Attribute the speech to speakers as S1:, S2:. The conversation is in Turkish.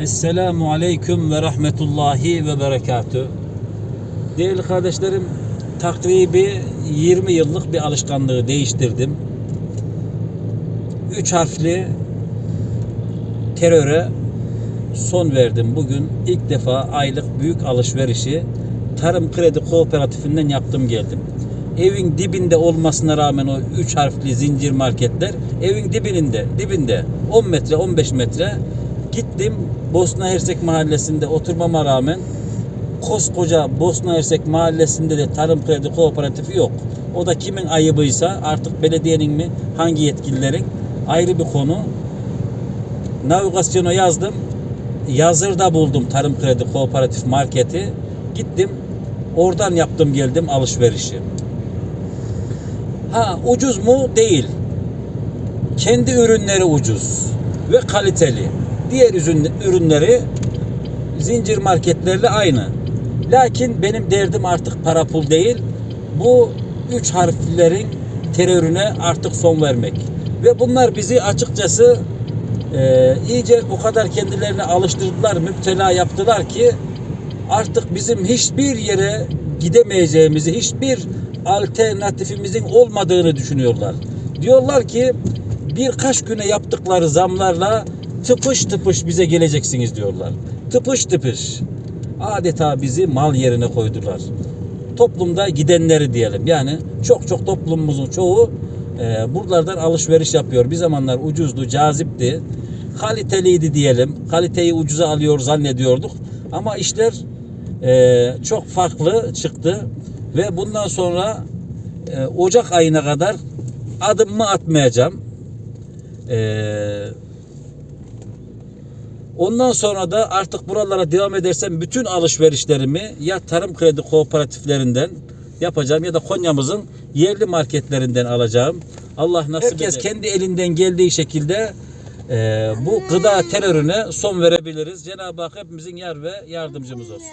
S1: Esselamu Aleyküm ve Rahmetullahi ve Berekatü. Değerli kardeşlerim, takribi 20 yıllık bir alışkanlığı değiştirdim. Üç harfli teröre son verdim. Bugün ilk defa aylık büyük alışverişi Tarım Kredi Kooperatifinden yaptım geldim. Evin dibinde olmasına rağmen o üç harfli zincir marketler evin dibinde, dibinde 10 metre 15 metre gittim Bosna Hersek mahallesinde oturmama rağmen koskoca Bosna Hersek mahallesinde de Tarım Kredi Kooperatifi yok. O da kimin ayıbıysa artık belediyenin mi hangi yetkililerin ayrı bir konu. Navigasyona yazdım. Yazırda buldum Tarım Kredi Kooperatif Marketi. Gittim. Oradan yaptım geldim alışverişi. Ha ucuz mu? Değil. Kendi ürünleri ucuz ve kaliteli. Diğer ürün- ürünleri zincir marketlerle aynı. Lakin benim derdim artık para pul değil. Bu üç harflerin terörüne artık son vermek. Ve bunlar bizi açıkçası e, iyice o kadar kendilerine alıştırdılar, müptela yaptılar ki artık bizim hiçbir yere gidemeyeceğimizi, hiçbir alternatifimizin olmadığını düşünüyorlar. Diyorlar ki birkaç güne yaptıkları zamlarla tıpış tıpış bize geleceksiniz diyorlar. Tıpış tıpış. Adeta bizi mal yerine koydular. Toplumda gidenleri diyelim. Yani çok çok toplumumuzun çoğu e, buralardan alışveriş yapıyor. Bir zamanlar ucuzdu, cazipti. Kaliteliydi diyelim. Kaliteyi ucuza alıyor zannediyorduk. Ama işler e, çok farklı çıktı. Ve bundan sonra e, Ocak ayına kadar adımımı atmayacağım. Eee Ondan sonra da artık buralara devam edersem bütün alışverişlerimi ya tarım kredi kooperatiflerinden yapacağım ya da Konya'mızın yerli marketlerinden alacağım. Allah nasip Herkes kendi elinden geldiği şekilde e, bu gıda terörüne son verebiliriz. Cenab-ı Hak hepimizin yar ve yardımcımız olsun.